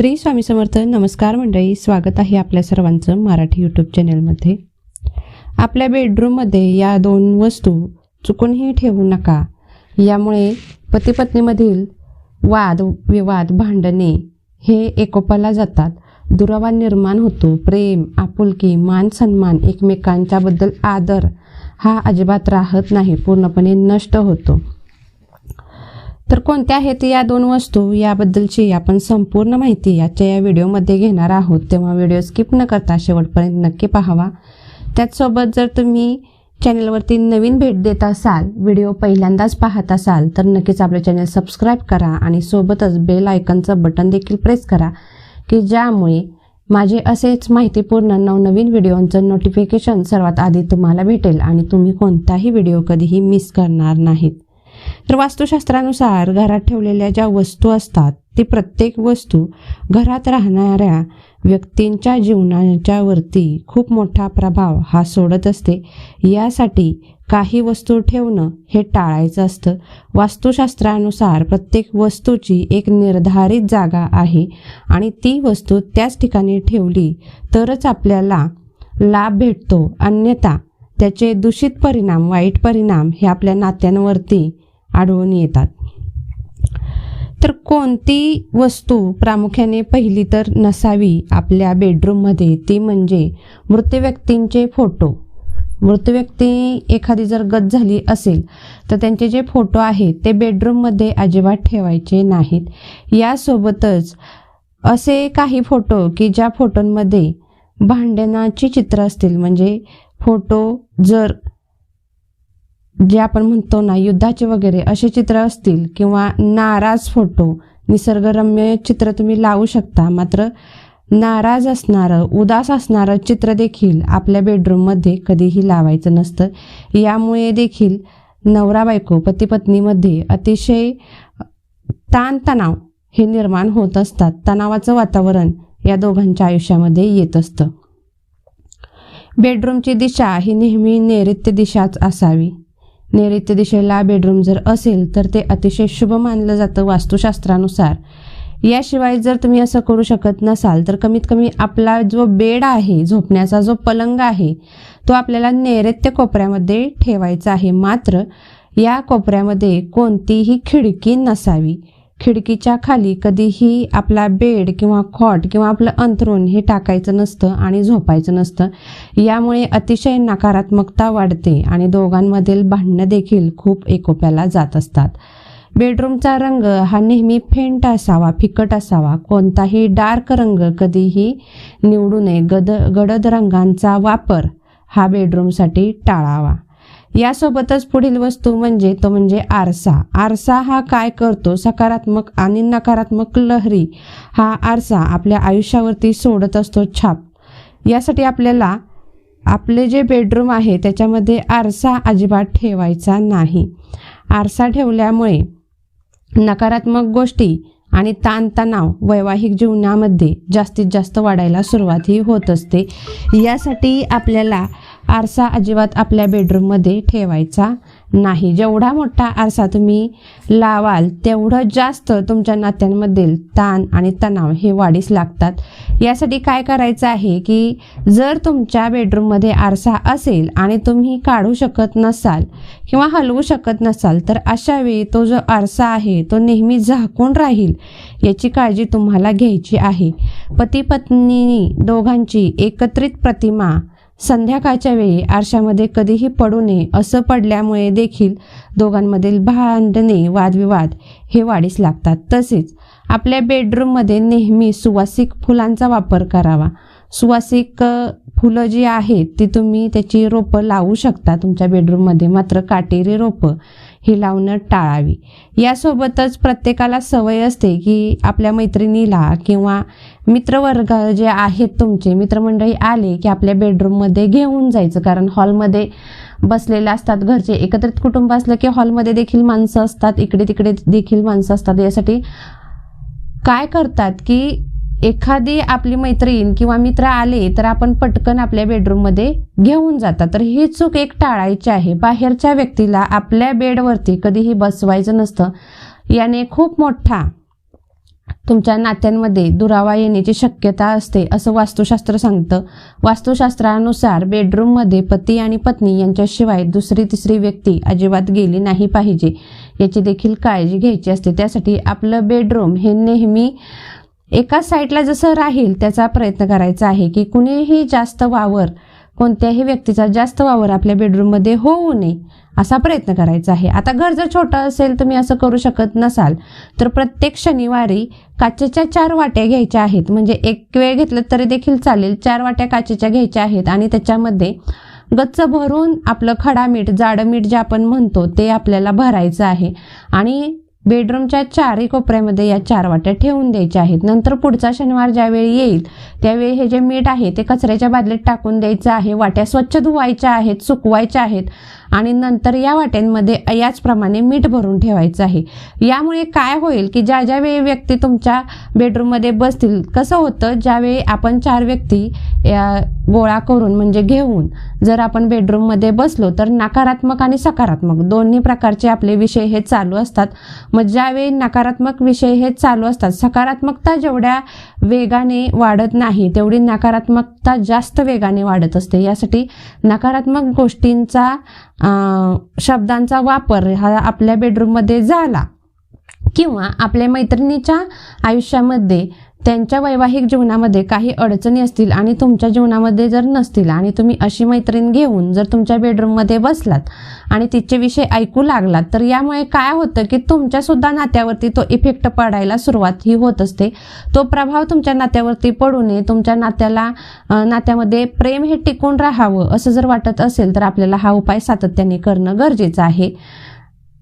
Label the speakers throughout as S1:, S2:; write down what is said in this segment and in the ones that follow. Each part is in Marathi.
S1: श्री स्वामी समर्थ नमस्कार मंडळी. स्वागत आहे आपल्या सर्वांचं मराठी यूट्यूब चॅनलमध्ये आपल्या बेडरूममध्ये या दोन वस्तू चुकूनही ठेवू नका. यामुळे पतीपत्नीमधील वाद विवाद भांडणे हे एकोपाला जातात. दुरावा निर्माण होतो. प्रेम आपुलकी मान सन्मान एकमेकांच्याबद्दल आदर हा अजिबात राहत नाही. पूर्णपणे नष्ट होतो. तर कोणत्या आहेत या दोन वस्तू याबद्दलची आपण संपूर्ण माहिती याच्या या व्हिडिओमध्ये घेणार आहोत. तेव्हा व्हिडिओ स्किप न करता शेवटपर्यंत नक्की पाहावा. त्याचसोबत जर तुम्ही चॅनलवरती नवीन भेट देत असाल व्हिडिओ पहिल्यांदाच पाहत असाल तर नक्कीच आपले चॅनल सबस्क्राईब करा आणि सोबतच बेल आयकनचं बटन देखील प्रेस करा की ज्यामुळे माझे असेच माहितीपूर्ण नवनवीन व्हिडिओंचं नोटिफिकेशन सर्वात आधी तुम्हाला भेटेल आणि तुम्ही कोणताही व्हिडिओ कधीही मिस करणार नाहीत. तर वास्तुशास्त्रानुसार घरात ठेवलेल्या ज्या वस्तू असतात ती प्रत्येक वस्तू घरात राहणाऱ्या व्यक्तींच्या जीवनाच्या वरती खूप मोठा प्रभाव हा सोडत असते. यासाठी काही वस्तू ठेवणं हे टाळायचं असतं. वास्तुशास्त्रानुसार प्रत्येक वस्तूची एक निर्धारित जागा आहे आणि ती वस्तू त्याच ठिकाणी ठेवली तरच आपल्याला लाभ भेटतो. अन्यथा त्याचे दूषित परिणाम वाईट परिणाम हे आपल्या नात्यांवरती आढळून येतात. तर कोणती वस्तू प्रामुख्याने पहिली तर नसावी आपल्या बेडरूममध्ये ती म्हणजे मृत व्यक्तींचे फोटो मृत व्यक्ती एखादी जर गत झाली असेल तर त्यांचे जे फोटो आहेत ते बेडरूममध्ये अजिबात ठेवायचे नाहीत. यासोबतच असे काही फोटो की ज्या फोटोंमध्ये भांडणाची चित्र असतील म्हणजे फोटो जर जे आपण म्हणतो ना युद्धाचे वगैरे असे चित्र असतील किंवा नाराज फोटो निसर्गरम्य चित्र तुम्ही लावू शकता. मात्र नाराज असणारं उदास असणारं चित्र देखील आपल्या बेडरूममध्ये कधीही लावायचं नसतं. यामुळे देखील नवरा बायको पती पत्नीमध्ये अतिशय ताणतणाव हे निर्माण होत असतात. तणावाचं वातावरण या दोघांच्या आयुष्यामध्ये येत असतं. बेडरूमची दिशा ही नेहमी नैऋत्य दिशाच असावी. नैऋत्य दिशेला बेडरूम जर असेल तर ते अतिशय शुभ मानलं जातं वास्तुशास्त्रानुसार. याशिवाय जर तुम्ही असं करू शकत नसाल तर कमीत कमी आपला जो बेड आहे झोपण्याचा जो पलंग आहे तो आपल्याला नैऋत्य कोपऱ्यामध्ये ठेवायचा आहे. मात्र या कोपऱ्यामध्ये कोणतीही खिडकी नसावी. खिडकीच्या खाली कधीही आपला बेड किंवा खॉट किंवा आपलं अंथरूण हे टाकायचं नसतं आणि झोपायचं नसतं. यामुळे अतिशय नकारात्मकता वाढते आणि दोघांमधील भांडणं देखील खूप एकोप्याला जात असतात. बेडरूमचा रंग हा नेहमी फेंट असावा फिकट असावा. कोणताही डार्क रंग कधीही निवडू नये. गद गडद रंगांचा वापर हा बेडरूमसाठी टाळावा. यासोबतच पुढील वस्तू म्हणजे तो म्हणजे आरसा. आरसा हा काय करतो? सकारात्मक आणि नकारात्मक लहरी हा आरसा आपल्या आयुष्यावरती सोडत असतो छाप. यासाठी आपल्याला आपले जे बेडरूम आहे त्याच्यामध्ये आरसा अजिबात ठेवायचा नाही. आरसा ठेवल्यामुळे नकारात्मक गोष्टी आणि ताणतणाव वैवाहिक जीवनामध्ये जास्तीत जास्त वाढायला सुरुवात ही होत असते. यासाठी आपल्याला आरसा अजिबात आपल्या बेडरूममध्ये ठेवायचा नाही. जेवढा मोठा आरसा तुम्ही लावाल तेवढं जास्त तुमच्या नात्यांमधील ताण आणि तणाव हे वाढीस लागतात. यासाठी काय करायचं आहे की जर तुमच्या बेडरूममध्ये आरसा असेल आणि तुम्ही काढू शकत नसाल किंवा हलवू शकत नसाल तर अशा वेळी तो जो आरसा आहे तो नेहमी झाकून राहील याची काळजी तुम्हाला घ्यायची आहे. पती पत्नी दोघांची एकत्रित प्रतिमा संध्याकाळच्या वेळी आरशामध्ये कधीही पडू नये असं पडल्यामुळे देखील दोघांमधील भांडणे वादविवाद हे वाढीस लागतात. तसेच आपल्या बेडरूममध्ये नेहमी सुवासिक फुलांचा वापर करावा. सुवासिक फुलं जी आहेत ती तुम्ही त्याची रोपं लावू शकता तुमच्या बेडरूममध्ये. मात्र काटेरी रोपं ही लावणं टाळावी. यासोबतच प्रत्येकाला सवय असते की आपल्या मैत्रिणीला किंवा मित्रवर्ग जे आहेत तुमचे मित्रमंडळी आले की आपल्या बेडरूममध्ये घेऊन जायचं. कारण हॉलमध्ये बसलेले असतात घरचे. एकत्रित कुटुंब असलं की हॉलमध्ये देखील माणसं असतात. इकडे तिकडे देखील माणसं असतात. यासाठी काय करतात की एखादी आपली मैत्रीण किंवा मित्र आले तर आपण पटकन आपल्या बेडरूममध्ये घेऊन जातात. तर ही चूक एक टाळायची आहे. बाहेरच्या व्यक्तीला आपल्या बेडवरती कधीही बसवायचं नसतं. याने खूप मोठा तुमच्या नात्यांमध्ये दुरावा येण्याची शक्यता असते असं वास्तुशास्त्र सांगतं. वास्तुशास्त्रानुसार बेडरूममध्ये पती आणि पत्नी यांच्याशिवाय दुसरी तिसरी व्यक्ती अजिबात गेली नाही पाहिजे. याची देखील काळजी घ्यायची असते. त्यासाठी आपलं बेडरूम हे नेहमी एका साईडला जसं राहील त्याचा प्रयत्न करायचा आहे की कुणीही जास्त वावर कोणत्याही व्यक्तीचा जास्त वावर आपल्या बेडरूममध्ये होऊ नये असा प्रयत्न करायचा आहे. आता घर जर छोटं असेल तुम्ही असं करू शकत नसाल तर प्रत्येक शनिवारी काचेच्या चार वाट्या घ्यायच्या आहेत. म्हणजे एक वेळ घेतलं तरी देखील चालेल चार वाट्या काचेच्या घ्यायच्या आहेत आणि त्याच्यामध्ये गच्च भरून आपलं खडा मीठ जाडं मीठ जे आपण म्हणतो ते आपल्याला भरायचं आहे. आणि बेडरूमच्या चारही कोपऱ्यामध्ये या चार वाट्या ठेवून द्यायच्या आहेत. नंतर पुढचा शनिवार ज्यावेळी येईल त्यावेळी हे जे मीठ आहे ते कचऱ्याच्या बादलीत टाकून द्यायचं आहे. वाट्या स्वच्छ धुवायच्या आहेत सुकवायच्या आहेत. आणि नंतर या वाट्यांमध्ये याचप्रमाणे मीठ भरून ठेवायचं आहे. यामुळे काय होईल की ज्या ज्यावेळी व्यक्ती तुमच्या बेडरूममध्ये बसतील कसं होतं? ज्यावेळी आपण चार व्यक्ती या गोळा करून म्हणजे घेऊन जर आपण बेडरूममध्ये बसलो तर नकारात्मक आणि सकारात्मक दोन्ही प्रकारचे आपले विषय हे चालू असतात. मग ज्यावेळी नकारात्मक विषय हे चालू असतात सकारात्मकता जेवढ्या वेगाने वाढत नाही तेवढी नकारात्मक नकारात्मकता जास्त वेगाने वाढत असते. यासाठी नकारात्मक गोष्टींचा अं, शब्दांचा वापर हा आपल्या बेडरूममध्ये झाला. किंवा आपल्या मैत्रिणीच्या आयुष्यामध्ये त्यांच्या वैवाहिक जीवनामध्ये काही अडचणी असतील आणि तुमच्या जीवनामध्ये जर नसतील आणि तुम्ही अशी मैत्रीण घेऊन जर तुमच्या बेडरूममध्ये बसलात आणि तिचे विषय ऐकू लागलात तर यामुळे काय होतं की तुमच्यासुद्धा नात्यावरती तो इफेक्ट पडायला सुरुवात ही होत असते. तो प्रभाव तुमच्या नात्यावरती पडू नये तुमच्या नात्याला नात्यामध्ये प्रेम हे टिकून राहावं असं जर वाटत असेल तर आपल्याला हा उपाय सातत्याने करणं गरजेचं आहे.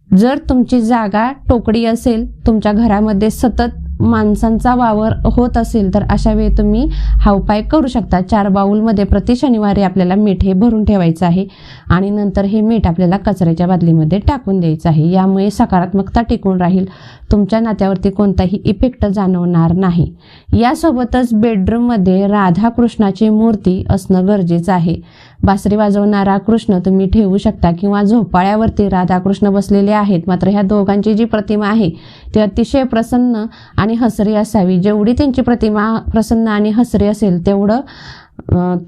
S1: जर तुमची जागा टोकडी असेल तुमच्या घरामध्ये सतत माणसांचा वावर होत असेल तर अशा वेळी तुम्ही हा उपाय करू शकता. चार बाऊलमध्ये प्रति शनिवारी आपल्याला मीठ हे भरून ठेवायचं आहे आणि नंतर हे मीठ आपल्याला कचऱ्याच्या बादलीमध्ये टाकून द्यायचं आहे. यामुळे सकारात्मकता टिकून राहील. तुमच्या नात्यावरती कोणताही इफेक्ट जाणवणार नाही. यासोबतच बेडरूममध्ये राधाकृष्णाची मूर्ती असणं गरजेचं आहे. बासरी वाजवणारा कृष्ण तुम्ही ठेवू शकता किंवा झोपाळ्यावरती राधाकृष्ण बसलेले आहेत. मात्र ह्या दोघांची जी प्रतिमा आहे ती अतिशय प्रसन्न आणि हसरी असावी. जेवढी त्यांची प्रतिमा प्रसन्न आणि हसरी असेल तेवढं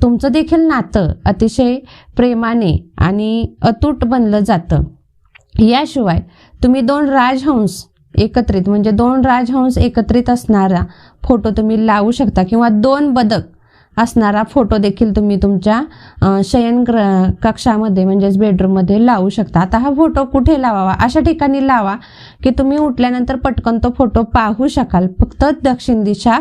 S1: तुमचं देखील नातं अतिशय प्रेमाने आणि अतूट बनलं जातं. याशिवाय तुम्ही दोन राजहंस एकत्रित म्हणजे दोन राजहंस एकत्रित असणारा फोटो तुम्ही लावू शकता किंवा दोन बदक असणारा फोटो देखील तुम्ही तुमच्या शयन ग्र कक्षामध्ये म्हणजेच बेडरूममध्ये लावू शकता. आता हा फोटो कुठे लावावा? अशा ठिकाणी लावा की तुम्ही उठल्यानंतर पटकन तो फोटो पाहू शकाल. फक्त दक्षिण दिशा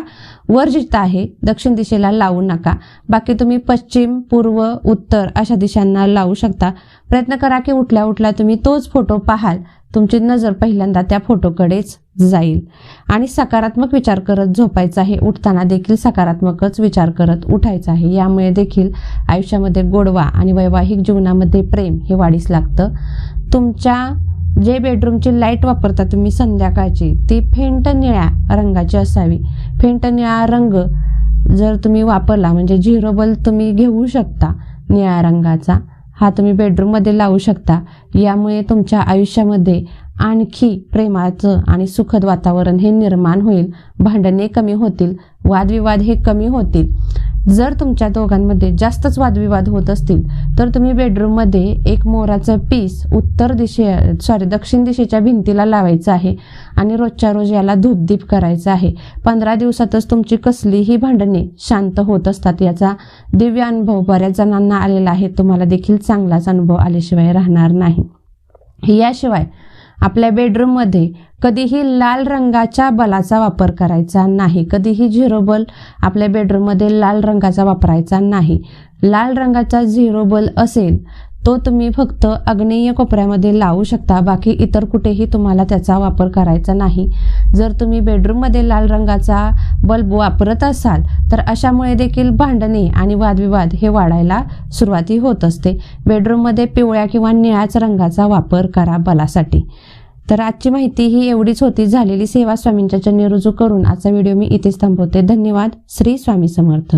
S1: वर्जित आहे दक्षिण दिशेला लावू नका. बाकी तुम्ही पश्चिम पूर्व उत्तर अशा दिशांना लावू शकता. प्रयत्न करा की उठल्या उठल्या तुम्ही तोच फोटो पाहाल. तुमची नजर पहिल्यांदा त्या फोटोकडेच जाईल. आणि सकारात्मक विचार करत झोपायचा आहे उठताना देखील सकारात्मकच विचार करत उठायचा आहे. यामुळे देखील आयुष्यामध्ये गोडवा आणि वैवाहिक जीवनामध्ये प्रेम हे वाढीस लागतं. तुमच्या जे बेडरूमची लाइट वापरता तुम्ही संध्याकाळची ती फेंट निळ्या रंगाची असावी. फेंट निळा रंग जर तुम्ही वापरला म्हणजे झिरो बल्ब तुम्ही घेऊ शकता निळ्या रंगाचा. हा तुम्ही बेडरूममध्ये लावू शकता. यामुळे तुमच्या आयुष्यामध्ये आणखी प्रेमाचं आणि सुखद वातावरण हे निर्माण होईल. भांडणे कमी होतील वादविवाद हे कमी होतील. जर तुमच्या दोघांमध्ये जास्तच वादविवाद होत असतील तर तुम्ही बेडरूममध्ये एक मोराचं पीस उत्तर दिशे सॉरी दक्षिण दिशेच्या भिंतीला लावायचं आहे आणि रोजच्या रोज याला धूपदीप करायचं आहे. पंधरा दिवसातच तुमची कसलीही भांडणे शांत होत असतात याचा दिव्य अनुभव बऱ्याच जणांना आलेला आहे. तुम्हाला देखील चांगलाच अनुभव आल्याशिवाय राहणार नाही. याशिवाय आपल्या बेडरूममध्ये कधीही लाल रंगाच्या बलाचा वापर करायचा नाही. कधीही झिरो बल आपल्या बेडरूममध्ये लाल रंगाचा वापरायचा नाही. लाल रंगाचा झिरो बल असेल तो तुम्ही फक्त आग्नेय कोपऱ्यामध्ये लावू शकता. बाकी इतर कुठेही तुम्हाला त्याचा वापर करायचा नाही. जर तुम्ही बेडरूममध्ये लाल रंगाचा बल्ब वापरत असाल तर अशामुळे देखील भांडणे आणि वादविवाद हे वाढायला सुरुवाती होत असते. बेडरूममध्ये पिवळ्या किंवा निळ्याच रंगाचा वापर करा बलासाठी. तर आजची माहिती ही एवढीच होती. झालेली सेवा स्वामींच्या चरणी रुजू करून आजचा व्हिडिओ मी इथेच थांबवते. धन्यवाद. श्री स्वामी समर्थ.